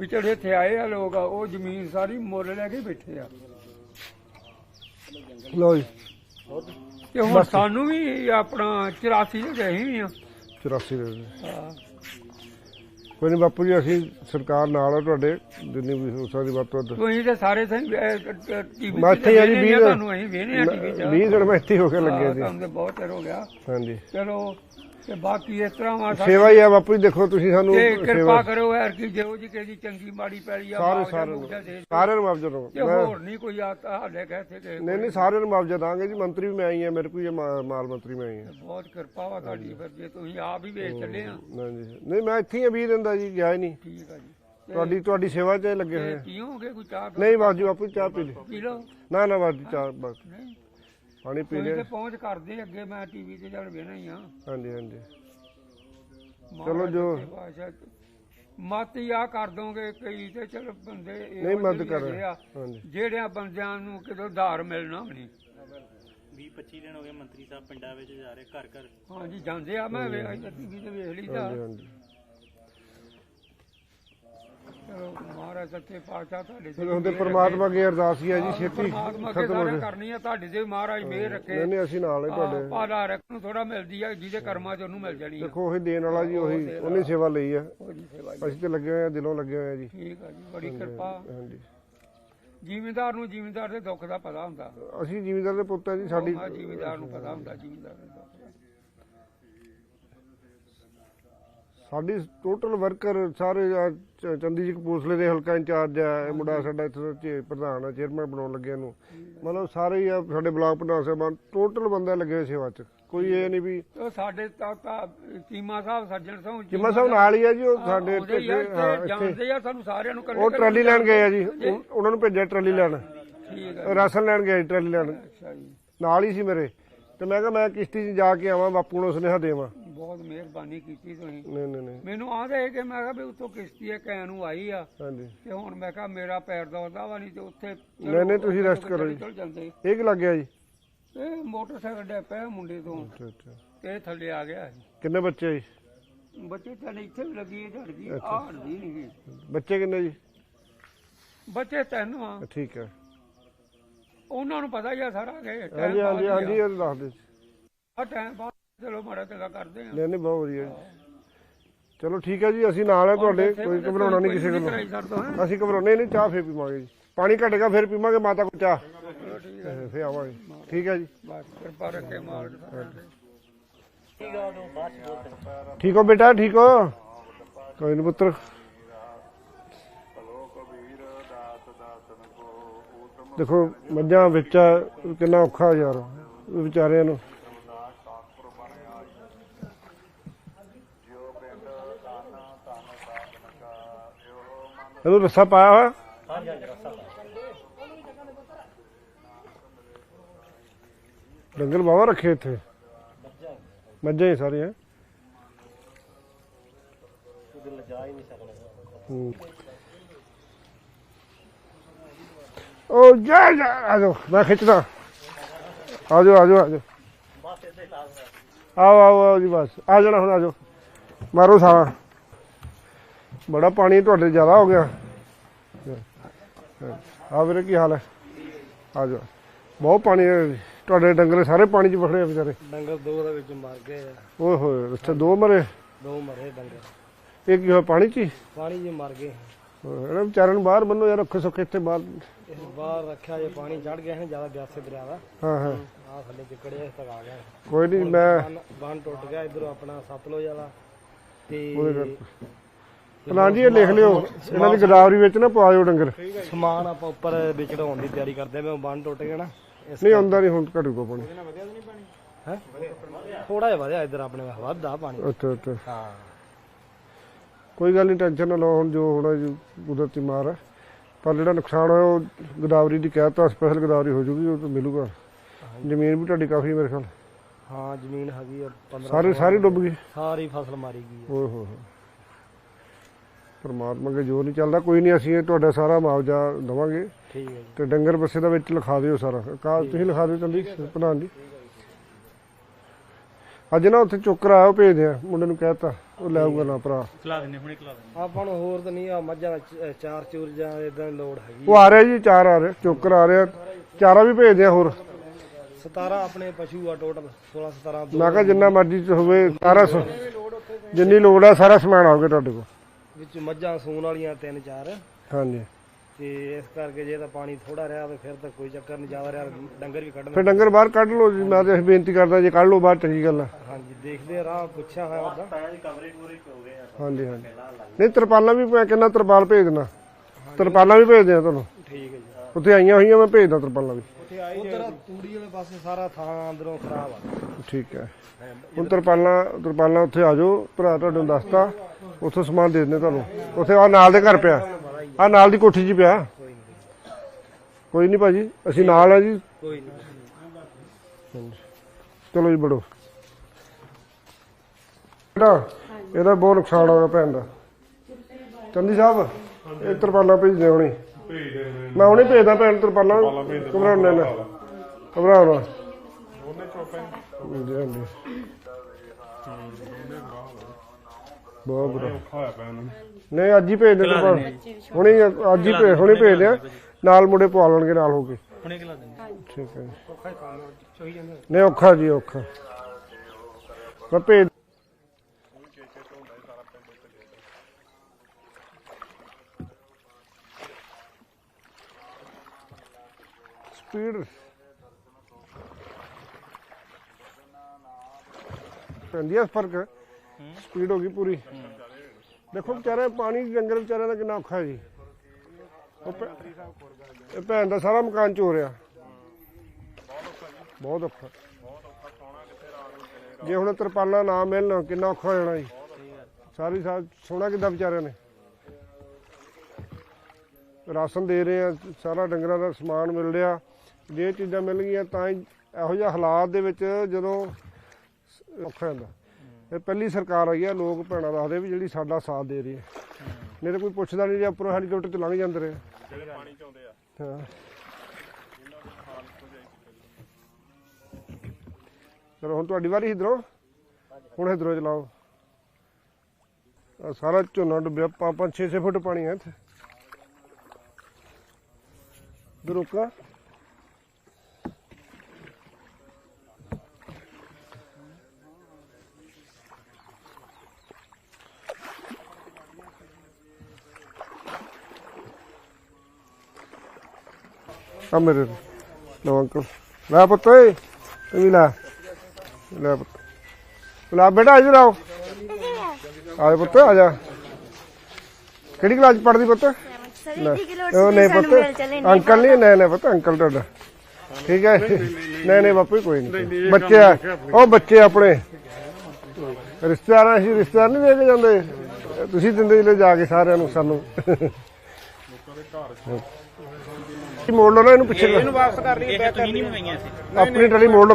ਵੀ ਜਿਹੜੇ ਇੱਥੇ ਆਏ ਆ ਲੋਕ ਆ ਉਹ ਜ਼ਮੀਨ ਸਾਰੀ ਮੁੱਲ ਲੈ ਕੇ ਬੈਠੇ ਆ। ਲਓ ਜੀ। ਤੇ ਹੁਣ ਸਾਨੂੰ ਵੀ ਆਪਣਾ 84 ਦੇ ਗਏ ਹੀ ਆ। 84 ਦੇ। ਹਾਂ। ਕੋਈ ਨਹੀਂ ਬਾਪੂ ਜੀ ਅਸੀਂ ਸਰਕਾਰ ਨਾਲ ਆ ਤੁਹਾਡੇ ਜਿੰਨੀ ਵੀ ਹੋ ਸਕਦੀ ਵੱਧ ਤੋਂ ਵੱਧ। ਤੁਸੀਂ ਤੇ ਸਾਰੇ ਸਹੀ ਟੀਵੀ ਮੈਂ ਇੱਥੇ ਹੀ ਆ ਜੀ, ਵੀਹ- ਤੁਹਾਨੂੰ ਅਸੀਂ ਵੇਨੇ ਆ ਟੀਵੀ ਚ। 20 ਦਿਨ ਮੈਂ ਇੱਥੇ ਹੀ ਹੋ ਕੇ ਲੱਗੇ ਸੀ ਤੁਹਾਨੂੰ ਤੇ ਬਹੁਤ ਚਿਰ ਹੋ ਗਿਆ। ਹਾਂਜੀ। ਚਲੋ ਤੇ ਬਾਕੀ ਇਸ ਤਰ੍ਹਾਂ ਵਾ ਸੇਵਾ ਹੀ ਆ ਬਾਪੂ ਜੀ ਦੇਖੋ ਤੁਸੀਂ ਸਾਨੂੰ ਤੇ ਕਿਰਪਾ ਸੇਵਾ ਕਰੋ ਯਾਰ ਕਿ ਜਿਹੋ ਜੀ ਕਿਸੇ ਦੀ ਚੰਗੀ ਮਾੜੀ ਪੈਲੀ ਆ ਸਾਰੇ ਮੁਆਵਜ਼ਾ ਸਾਰੇ ਦਿਓ। ਸਾਰਿਆਂ ਨੂੰ ਮੁਆਵਜ਼ਾ ਮੈਂ ਹੋਰ ਨਹੀਂ ਕੋਈ ਆ ਹਾਲੇ ਕਹਤੇ ਕਿ ਨਹੀਂ ਨਹੀਂ ਸਾਰਿਆਂ ਨੂੰ ਮੁਆਵਜ਼ਾ ਦਾਂਗੇ ਜੀ। ਮੰਤਰੀ ਵੀ ਮੈਂ ਆਈ ਆ ਮੇਰੇ ਕੋਲ ਮਾ- ਮਾਲ ਮੰਤਰੀ ਮੈਂ ਆਈ ਆ ਬਹੁਤ ਕਿਰਪਾ ਵਾ ਤੁਹਾਡੀ ਫਿਰ ਜੇ ਤੁਸੀਂ ਆਪ ਹੀ ਵੇਚ ਚੱਲੇ ਆ। ਹਾਂਜੀ ਨਹੀਂ ਮੈਂ ਇੱਥੇ ਹੀ ਆ 20 ਦਿਨ ਦਾ ਜੀ ਗਿਆ ਹੀ ਨਹੀਂ। ਠੀਕ ਆ ਜੀ। ਤੁਹਾਡੀ ਤੁਹਾਡੀ ਸੇਵਾ 'ਚ ਲੱਗੇ ਹੋਏ ਆ। ਪੀਓਗੇ ਕੋਈ ਚਾਹ? ਨਹੀਂ ਬਾਜੀ ਬਾਪੂ ਚਾਹ ਪੀ ਲਈ। ਪੀ ਲਓ। ਨਾ ਨਾ ਬਾਜੀ ਚਾਹ ਬਸ। ਨਹੀਂ। ਪਾਣੀ ਪੀ ਲਿਆ। ਤੇ ਪਹੁੰਚ ਕਰਦੇ ਅੱਗੇ ਮੈਂ ਟੀਵੀ ਤੇ ਜਦ ਵੇਣਾ ਹੀ ਆ। ਹਾਂਜੀ ਹਾਂਜੀ। ਮਹਾਰਾਜ ਜੋ- ਮਤ ਹੀ ਆ ਕਰ ਦੋਗੇ ਕਈ ਤੇ ਚਲੋ ਬੰਦੇ ਨਹੀਂ ਮਦਦ ਜਿਹੇ ਕਰ। ਜਿਹੜਿਆਂ ਬੰਦਿਆਂ ਨੂੰ ਕਿਦੋਂ ਧਾਰ ਮਿਲਣਾ ਨਹੀਂ। 20 25 ਦਿਨ ਹੋ ਗਏ ਮੰਤਰੀ ਸਾਹਿਬ ਪਿੰਡਾਂ ਵਿੱਚ ਜਾ ਰਹੇ ਘਰ ਘਰ। ਹਾਂਜੀ ਜਾਂਦੇ ਆ ਮੈਂ ਵੇਖ ਟੀਵੀ ਤੇ ਵੇਖ ਲਈਦਾ। ਹਾਂਜੀ ਹਾਂਜੀ। ਚਲੋ ਮਹਾਰਾਜ ਸੱਚੇ ਪਾਤਸ਼ਾਹ ਤੁਹਾਡੇ ਤੇ ਚਲੋ ਹੁਣ ਤੇ ਪ੍ਰਮਾਤਮਾ ਅੱਗੇ ਅਰਦਾਸ ਹੀ ਹੈ ਜੀ ਛੇਤੀ ਪਰਮਾਤਮਾ ਅੱਗੇ ਖਤਮ ਹੋ ਸਾਰੇ ਜਾਏ। ਕਰਨੀ ਆ ਤੁਹਾਡੇ ਤੇ ਵੀ ਮਹਾਰਾਜ ਮਿਹਰ ਰੱਖੇ। ਨਹੀਂ ਨਹੀਂ ਅਸੀਂ ਨਾਲ ਹੈ ਤੁਹਾਡੇ। ਪਾਲਾ ਰੱਖ ਨੂੰ ਥੋੜਾ ਮਿਲਦੀ ਆ ਜਿਹਦੇ ਕਰਮਾਂ ਚ ਉਹਨੂੰ ਮਿਲ ਜਾਣੀ ਆ। ਦੇਖੋ ਉਹੀ ਦੇਣ ਵਾਲਾ ਜੀ ਉਹੀ ਉਹਨੇ ਸੇਵਾ ਲਈ ਹੈ ਉਹਦੀ ਸੇਵਾ ਅਸੀਂ ਤੇ ਲੱਗੇ ਹੋਏ ਆ ਦਿਲੋਂ ਲੱਗੇ ਹੋਏ ਆ ਜੀ। ਠੀਕ ਆ ਜੀ ਬੜੀ ਕਿਰਪਾ। ਹਾਂਜੀ। ਜ਼ਿਮੀਂਦਾਰ ਨੂੰ ਜ਼ਿਮੀਂਦਾਰ ਦੇ ਦੁੱਖ ਦਾ ਪਤਾ ਹੁੰਦਾ। ਅਸੀਂ ਜ਼ਿਮੀਂਦਾਰ ਦੇ ਪੁੱਤ ਆ ਜੀ ਸਾਡੀ ਸਾਡੀ ਜ਼ਿਮੀਂਦਾਰ ਨੂੰ ਪਤਾ ਹੁੰਦਾ ਜ਼ਿਮੀਂਦਾਰ ਦੇ ਦੁੱਖ ਦਾ। ਸਾਡੀ ਟੋਟਲ ਵਰਕਰ ਸਾਰੇ ਆ ਚੰਦੀ ਜੀ ਕਪੂਰਸਲੇ ਦੇ ਹਲਕਾ ਇੰਚਾਰਜ ਆ ਇਹ ਮੁੰਡਾ ਸਾਡਾ ਇੱਥੇ ਚ- ਪ੍ਰਧਾਨ ਆ ਚੇਅਰਮੈਨ ਬਣਾਉਣ ਲੱਗੇ ਇਹਨੂੰ। ਮਤਲਬ ਸਾਰੇ ਹੀ ਆ ਸਾਡੇ ਬਲਾਕ ਪ੍ਰਧਾਨ ਸਾਹਿਬਾਨ ਟੋਟਲ ਬੰਦੇ ਲੱਗੇ ਹੋਏ ਸੇਵਾ 'ਚ। ਕੋਈ ਇਹ ਨਹੀਂ ਵੀ ਉਹ ਸਾਡੇ ਤਾਂ ਤਾਂ ਚੀਮਾ ਸਾਹਿਬ ਸੱਜਣ ਸਿੰਘ ਚਿਮਾ ਸਾਹਿਬ ਨਾਲ ਹੀ ਆ ਜੀ ਉਹ ਸਾਡੇ ਇੱਥੇ- ਜਾਣਦੇ ਆ ਸਾਨੂੰ ਸਾਰਿਆਂ ਨੂੰ ਉਹ ਟਰਾਲੀ ਲੈਣ ਗਏ ਆ ਜੀ ਉਹ- ਉਹਨਾਂ ਨੂੰ ਭੇਜਿਆ ਟਰਾਲੀ ਲੈਣ। ਠੀਕ ਆ ਰਾਸ਼ਨ ਲੈਣ ਗਏ ਟਰਾਲੀ ਲੈਣ। ਅੱਛਾ ਜੀ। ਨਾਲ ਹੀ ਸੀ ਮੇਰੇ। ਤੇ ਮੈਂ ਕਿਹਾ ਮੈਂ ਕਿਸ਼ਤੀ 'ਚ ਜਾ ਕੇ ਆਵਾਂ ਬਾਪੂ ਨੂੰ ਸੁਨੇਹਾ ਦੇਵਾਂ। ਬਹੁਤ ਮਿਹਰਬਾਨੀ ਕੀਤੀ ਤੁਸੀਂ। ਨਹੀਂ ਨਹੀਂ ਨਹੀਂ। ਮੈਨੂੰ ਆਂਦੇ ਕਿ ਮੈਂ ਕਿਹਾ ਵੀ ਉੱਥੋਂ ਕਿਸ਼ਤੀ ਇੱਕ ਐ ਨੂੰ ਆਈ ਆ। ਹਾਂਜੀ। ਤੇ ਹੁਣ ਮੈਂ ਕਿਹਾ ਮੇਰਾ ਪੈਰ ਦੌੜਦਾ ਵਾ ਨਹੀਂ ਤੇ ਉੱਥੇ ਨਹੀਂ, ਨਹੀਂ, ਤੁਸੀਂ rest ਕਰੋ ਜੀ। ਚਲ ਜਾਂਦੇ। ਇਹ ਕੀ ਲੱਗ ਗਿਆ ਜੀ? ਇਹ ਮੋਟਰਸਾਈਕਲ ਡੇ ਪਿਆ ਮੁੰਡੇ ਤੋਂ। ਅੱਛਾ ਅੱਛਾ। ਤੇ ਇਹ ਥੱਲੇ ਆ ਗਿਆ ਸੀ। ਕਿੰਨੇ ਬੱਚੇ ਜੀ? ਬੱਚੇ ਥੱਲੇ ਇੱਥੇ ਵੀ ਲੱਗੀ ਹੈ ਝੜ ਗਈ ਆਹ ਹੜਦੀ ਨਹੀਂ ਬੱਚੇ ਕਿੰਨੇ ਜੀ? ਬੱਚੇ ਤਿੰਨ ਆ। ਠੀਕ ਹੈ। ਉਹਨਾਂ ਨੂੰ ਪਤਾ ਹੀ ਆ ਸਾਰਾ ਕਿ ਹਾਂਜੀ ਹਾਂਜੀ ਹਾਂਜੀ ਇਹ ਦੱਸ ਦੇ ਆ ਟਾਈਮ ਬਾਅਦ ਚਲੋ ਮਾੜਾ ਚੰਗਾ ਕਰਦੇ ਆ। ਨਹੀਂ ਨਹੀਂ ਬਹੁਤ ਵਧੀਆ ਜੀ। ਚਲੋ ਠੀਕ ਹੈ ਜੀ ਅਸੀਂ ਨਾਲ ਹੈ ਤੁਹਾਡੇ ਕੋਈ ਘਬਰਾਉਣਾ ਨਹੀਂ ਕਿਸੇ ਗੱਲੋਂ। ਅਸੀਂ ਘਬਰਾਉਣੇ ਨਹੀਂ ਚਾਹ ਫੇਰ ਪੀਵਾਂਗੇ ਜੀ। ਪਾਣੀ ਘਟੇਗਾ ਫਿਰ ਪੀਵਾਂਗੇ ਮਾਤਾ ਕੋ ਚਾਹ। ਫੇਰ ਆਵਾਂਗੇ। ਠੀਕ ਹੈ ਜੀ। ਬਸ ਕਿਰਪਾ ਰੱਖੇ ਮਾਲਕ ਸਾਰਿਆਂ ਤੇ। ਠੀਕ ਹੋ ਬੇਟਾ ਠੀਕ ਹੋ? ਕੋਈ ਨਹੀਂ ਪੁੱਤਰ। ਦੇਖੋ ਮੱਝਾਂ ਵਿੱਚ ਕਿੰਨਾ ਔਖਾ ਯਾਰ ਵਿਚਾਰਿਆਂ ਨੂੰ। ਇਹਨੂੰ ਰੱਸਾ ਪਾਇਆ ਹੋਇਆ ਡੰਗਰ ਬਾਵਾ ਰੱਖੇ ਇੱਥੇ ਮੱਝਾਂ ਹੀ ਸਾਰੀਆਂ ਹੂੰ। ਉਹ ਜਾ ਜਾ ਆ ਜਾਓ ਮੈਂ ਖਿੱਚਦਾ ਆ ਜਾਓ ਆ ਜਾਓ ਆ ਜਾਓ ਆਓ ਆਓ ਆਓ ਜੀ ਬਸ ਆ ਜਾਣਾ ਹੁਣ ਆ ਜਾਓ ਮਾਰੋ ਸਾਹ ਬੜਾ ਪਾਣੀ ਤੁਹਾਡੇ ਜ਼ਿਆਦਾ ਹੋ ਗਿਆ। ਆ ਵੀਰੇ ਕੀ ਹਾਲ ਹੈ? ਆ ਜਾਓ। ਬਹੁਤ ਪਾਣੀ ਤੁਹਾਡੇ ਡੰਗਰ ਸਾਰੇ ਪਾਣੀ 'ਚ ਵਖੜੇ ਵਿਚਾਰੇ। ਡੰਗਰ ਦੋ ਦੇ ਵਿੱਚ ਮਰ ਗਏ ਆ। ਓਏ ਹੋਏ ਅੱਛਾ ਦੋ ਮਰੇ? ਦੋ ਮਰੇ ਡੰਗਰ। ਇਹ ਕੀ ਹੋਇਆ ਪਾਣੀ 'ਚ ਪਾਣੀ 'ਚ ਮਰ ਗਏ। ਇਹਨਾਂ ਵਿਚਾਰਿਆਂ ਨੂੰ ਬਾਹਰ ਬੰਨੋ ਯਾਰ ਔਖੇ ਸੌਖੇ ਇੱਥੇ ਬਾਹਰ। ਇਸ ਬਾਹਰ ਰੱਖਿਆ ਜੇ ਪਾਣੀ ਚੜ ਗਿਆ ਹੈ ਜ਼ਿਆਦਾ ਬਿਆਸੇ ਦਰਿਆ ਦਾ। ਹਾਂ ਹਾਂ। ਆ ਥੱਲੇ ਇਸ ਤੱਕ ਆ ਗਿਆ ਕੋਈ ਨਹੀਂ ਮੈਂ ਬੰਨ- ਬੰਨ ਟੁੱਟ ਗਿਆ ਇਧਰੋਂ ਆਪਣਾ ਸਤਲੁਜ ਵਾਲਾ। ਤੇ ਪ੍ਰਧਾਨ ਜੀ ਇਹ ਲਿਖ ਲਿਓ। ਇਹਨਾਂ ਦੀ ਗਦਾਵਰੀ ਵਿੱਚ ਨਾ ਪਵਾਇਓ ਡੰਗਰ। ਸਮਾਨ ਆਪਾਂ ਉੱਪਰ ਵਿੱਚ ਚੜਾਉਣ ਦੀ ਤਿਆਰੀ ਕਰਦੇ ਮੈਂ ਬੰਨ ਟੁੱਟ ਗਿਆ ਨਾ ਨਹੀਂ ਆਉਂਦਾ ਨਹੀਂ ਹੁਣ ਘੜੂਗਾ ਪਾਣੀ। ਹੈ? ਥੋੜਾ ਜਿਹਾ ਵਧਿਆ ਇੱਧਰ ਆਪਣੇ ਵੱਧਦਾ ਪਾਣੀ। ਅੱਛਾ ਅੱਛਾ। ਹਾਂ। ਕੋਈ ਗੱਲ ਨਹੀਂ ਟੈਨਸ਼ਨ ਨਾ ਲਓ ਹੁਣ ਜੋ ਹੋਣਾ ਜੀ ਕੁਦਰਤੀ ਮਾਰ ਹੈ ਪਰ ਜਿਹੜਾ ਨੁਕਸਾਨ ਹੋਇਆ ਉਹ ਗਦਾਵਰੀ ਦੀ ਕਹਿਤਾ ਸਪੈਸ਼ਲ ਗਦਾਵਰੀ ਹੋ ਜੂਗੀ ਉਹ ਤਾਂ ਮਿਲੂਗਾ। ਜ਼ਮੀਨ ਵੀ ਤੁਹਾਡੀ ਕਾਫੀ ਮੇਰੇ ਖਿਆਲ। ਹਾਂ ਜ਼ਮੀਨ ਹੈਗੀ ਆ 15 ਸਾਰੀ ਸਾਰੀ ਡੁੱਬ ਗਈ? ਸਾਰੀ ਫਸਲ ਮਾਰੀ ਗਈ। ਓਏ ਹੋਏ। ਪਰਮਾਤਮਾ ਕੇ ਜੋ ਨਹੀਂ ਚੱਲਦਾ। ਕੋਈ ਨਹੀਂ ਅਸੀਂ ਤੁਹਾਡਾ ਸਾਰਾ ਮੁਆਵਜ਼ਾ ਦਵਾਂਗੇ। ਠੀਕ ਹੈ ਜੀ। ਤੇ ਡੰਗਰ ਬੱਸੇ ਦਾ ਵਿੱਚ ਲਿਖਾ ਦਿਓ ਸਾਰਾ। ਕਾ ਤੁਸੀਂ ਲਿਖਾ ਦਿਓ ਚੰਦੀ ਪ੍ਰਧਾਨ ਜੀ ਅੱਜ ਨਾ ਉੱਥੇ ਚੁੱਕਰ ਆਇਆ ਉਹ ਭੇਜ ਦਿਆਂ ਮੁੰਡੇ ਨੂੰ ਕਹਿਤਾ ਉਹ ਲੈ ਆਊਗਾ ਨਾ ਭਰਾ। ਆਪਾਂ ਨੂੰ ਹੋਰ ਤਾਂ ਨਹੀਂ ਆ ਮੱਝਾਂ ਦਾ ਚ- ਚਾਰ ਚੂਰ ਜਾਂ ਇਦਾਂ ਲੋੜ ਹੈਗੀ। ਉਹ ਆ ਰਿਹਾ ਜੀ ਚਾਰ ਆ ਰਿਹਾ ਚੁੱਕਰ ਆ ਰਿਹਾ ਚਾਰਾ ਵੀ ਭੇਜ ਦਿਆਂ ਹੋਰ। 17 ਆਪਣੇ ਪਸ਼ੂ ਆ ਟੋਟਲ 16 17 ਦੋ ਮੈਂ ਕਿਹਾ ਜਿੰਨਾ ਮਰਜ਼ੀ ਚ ਹੋਵੇ ਸਾਰਾ ਸ- ਜਿੰਨੀ ਲੋੜ ਆ ਸਾਰਾ ਸਮਾਨ ਆਉਗਾ ਤੁਹਾਡੇ ਕੋਲ। ਵਿੱਚ ਮੱਝਾਂ ਸੂਣ ਵਾਲੀਆਂ ਤਿੰਨ ਚਾਰ। ਹਾਂਜੀ। ਤੇ ਇਸ ਕਰਕੇ ਜੇ ਤਾਂ ਪਾਣੀ ਥੋੜਾ ਰਿਹਾ ਤੇ ਫਿਰ ਤਾਂ ਕੋਈ ਚੱਕਰ ਨਹੀਂ ਜ਼ਿਆਦਾ ਰਿਹਾ ਡੰਗਰ ਵੀ ਕੱਢਣ ਫਿਰ ਡੰਗਰ ਬਾਹਰ ਕੱਢ ਲਓ ਜੀ ਮੈਂ ਤਾਂ ਬੇਨਤੀ ਕਰਦਾ ਜੇ ਕੱਢ ਲਓ ਬਾਹਰ ਚੰਗੀ ਗੱਲ ਆ। ਹਾਂਜੀ ਦੇਖਦੇ ਆ ਰਾਹ ਪੁੱਛਿਆ ਹੋਇਆ ਉਹਦਾ ਹਾਂਜੀ ਹਾਂਜੀ। ਨਹੀਂ ਤਰਪਾਲਾਂ ਵੀ ਮੈਂ ਕਹਿੰਦਾ ਤਰਪਾਲ ਭੇਜ ਦੇਣਾ ਤਰਪਾਲਾਂ ਵੀ ਭੇਜ ਦਿਆਂ ਤੁਹਾਨੂੰ। ਠੀਕ ਹੈ ਜੀ। ਉੱਥੇ ਆਈਆਂ ਹੋਈਆਂ ਮੈਂ ਭੇਜਦਾ ਤਰਪਾਲਾਂ ਵੀ। ਉਧਰ ਤੂੜੀ ਵਾਲੇ ਪਾਸੇ ਸਾਰਾ ਥਾਂ ਅੰਦਰੋਂ ਖਰਾਬ ਆ। ਠੀਕ ਹੈ। ਹੁਣ ਤਰਪਾਲਾਂ ਤਰਪਾਲਾਂ ਉੱਥੇ ਆ ਜਾਓ ਭਰਾ ਤੁਹਾਨੂੰ ਦੱਸਤਾ। ਉੱਥੋਂ ਸਮਾਨ ਦੇ ਦਿੰਦੇ ਤੁਹਾਨੂੰ। ਉੱਥੇ ਆ ਨਾਲ ਦੇ ਘਰ ਪਿਆ। ਆ ਨਾਲ ਦੀ ਕੋਠੀ 'ਚ ਪਿਆ। ਕੋਈ ਨਹੀਂ ਭਾਜੀ, ਅਸੀਂ ਨਾਲ ਆ ਜੀ। ਕੋਈ ਨਹੀਂ ਚਲੋ ਜੀ, ਬੜੋ। ਬੇਟਾ ਇਹਦਾ ਬਹੁਤ ਨੁਕਸਾਨ ਹੋ ਗਿਆ ਭੈਣ ਦਾ। ਚੰਦੀ ਸਾਹਿਬ, ਇਹ ਤਰਪਾਲਾਂ ਭੇਜਦੇ ਦੇ ਮੈਂ ਹੁਣੇ ਭੇਜਦਾ ਭੈਣ ਤਰਪਾਲਾਂ। ਘਬਰਾਉਣਾ ਨਾ। ਘਬਰਾਉਣਾ ਹਾਂਜੀ ਹਾਂਜੀ। ਬਹੁਤ ਬੁਰਾ। ਨਹੀਂ ਅੱਜ ਹੀ ਭੇਜ ਦੇ ਹੁਣੇ ਹੀ ਅੱਜ ਹੀ ਭੇਜ ਹੁਣੇ ਭੇਜ ਦਿਆਂ ਨਾਲ ਮੁੰਡੇ ਪਵਾ ਲੈਣਗੇ ਨਾਲ ਹੋ ਕੇ। ਹੁਣੇ ਕਿਲਾ ਦਿੰਦੇ ਠੀਕ ਹੈ ਨਹੀਂ ਔਖਾ ਜੀ ਔਖਾ। ਮੈਂ ਭੇਜ ਸਪੀਡ। ਪੈਂਦੀ ਆ ਫ਼ਰਕ ਸਪੀਡ ਹੋ ਗਈ ਪੂਰੀ। ਦੇਖੋ ਵਿਚਾਰੇ ਪਾਣੀ ਜੰਗਲ ਵਿਚਾਰਿਆਂ ਦਾ ਕਿੰਨਾ ਔਖਾ ਹੈ ਜੀ। ਉਹ ਭੈ- ਇਹ ਭੈਣ ਦਾ ਸਾਰਾ ਮਕਾਨ ਚੋ ਰਿਹਾ ਬਹੁਤ ਔਖਾ। ਜੇ ਹੁਣ ਤਰਪਾਲਾਂ ਨਾ ਮਿਲਣ, ਕਿੰਨਾ ਔਖਾ ਹੋ ਜਾਣਾ ਜੀ। ਸਾਰੀ ਸਾਲ ਸੋਣਾ ਕਿੱਦਾਂ ਵਿਚਾਰਿਆਂ ਨੇ। ਰਾਸ਼ਨ ਦੇ ਰਹੇ ਆ, ਸਾਰਾ ਡੰਗਰਾਂ ਦਾ ਸਮਾਨ ਮਿਲ ਰਿਹਾ। ਜੇ ਇਹ ਚੀਜ਼ਾਂ ਮਿਲ ਗਈਆਂ ਤਾਂ ਹੀ ਇਹੋ ਜਿਹੇ ਹਾਲਾਤ ਦੇ ਵਿੱਚ ਜਦੋਂ ਔਖਾ ਹੁੰਦਾ। ਇਹ ਪਹਿਲੀ ਸਰਕਾਰ ਆਈ ਆ ਲੋਕ ਭੈਣਾਂ ਦੱਸਦੇ ਵੀ ਜਿਹੜੀ ਸਾਡਾ ਸਾਥ ਦੇ ਰਹੀ ਹੈ। ਨਹੀਂ ਤਾਂ ਕੋਈ ਪੁੱਛਦਾ ਨਹੀਂ ਜੇ ਉੱਪਰੋਂ ਹੈਲੀਕਾਪਟਰ ਤੇ ਲੰਘ ਜਾਂਦੇ ਰਹੇ। ਜਿਹੜੇ ਪਾਣੀ ਚ ਆਉਂਦੇ ਆ। ਹਾਂ। ਚਲੋ ਹੁਣ ਤੁਹਾਡੀ ਵਾਰੀ ਇਧਰੋਂ। ਹੁਣ ਇਧਰੋਂ ਚਲਾਓ। ਸਾਰਾ ਝੋਨਾ ਡੁੱਬਿਆ 5 6 6 ਫੁੱਟ ਪਾਣੀ ਹੈ ਇੱਥੇ। ਰੋਕਾ। ਆ ਮੇਰੇ ਅੰਕਲ। ਲੈ ਪੁੱਤ ਓਏ ਇਹ ਵੀ ਲੈ। ਲੈ ਪੁੱਤ। ਲੈ ਬੇਟਾ ਇਧਰ ਆਓ ਆ ਜਾ ਪੁੱਤ ਆ ਜਾ। ਕਿਹੜੀ ਕਲਾਸ ਪੜ੍ਹਦੀ ਪੁੱਤ? ਲੈ। ਉਹ ਨਹੀਂ ਪੁੱਤ ਅੰਕਲ ਨਹੀਂ ਨਹੀਂ ਨਹੀਂ ਪੁੱਤ ਅੰਕਲ ਤੁਹਾਡਾ। ਠੀਕ ਹੈ? ਨਹੀਂ ਨਹੀਂ ਬਾਪੂ ਕੋਈ ਨਹੀਂ। ਬੱਚੇ ਆ। ਉਹ ਬੱਚੇ ਆਪਣੇ। ਰਿਸ਼ਤੇਦਾਰਾਂ ਅਸੀਂ ਰਿਸ਼ਤੇਦਾਰ ਨਹੀਂ ਦੇ ਕੇ ਜਾਂਦੇ। ਤੁਸੀਂ ਦਿੰਦੇ ਲੈ ਜਾ ਕੇ ਸਾਰਿਆਂ ਨੂੰ ਸਾਨੂੰ। ਮੋੜ ਲਓ ਨਾ ਇਹਨੂੰ ਪਿੱਛੇ ਇਹਨੂੰ ਵਾਪਸ ਕਰ ਲਈ ਆਪਣੀ ਟਲੀ ਮੋੜ ਲਓ।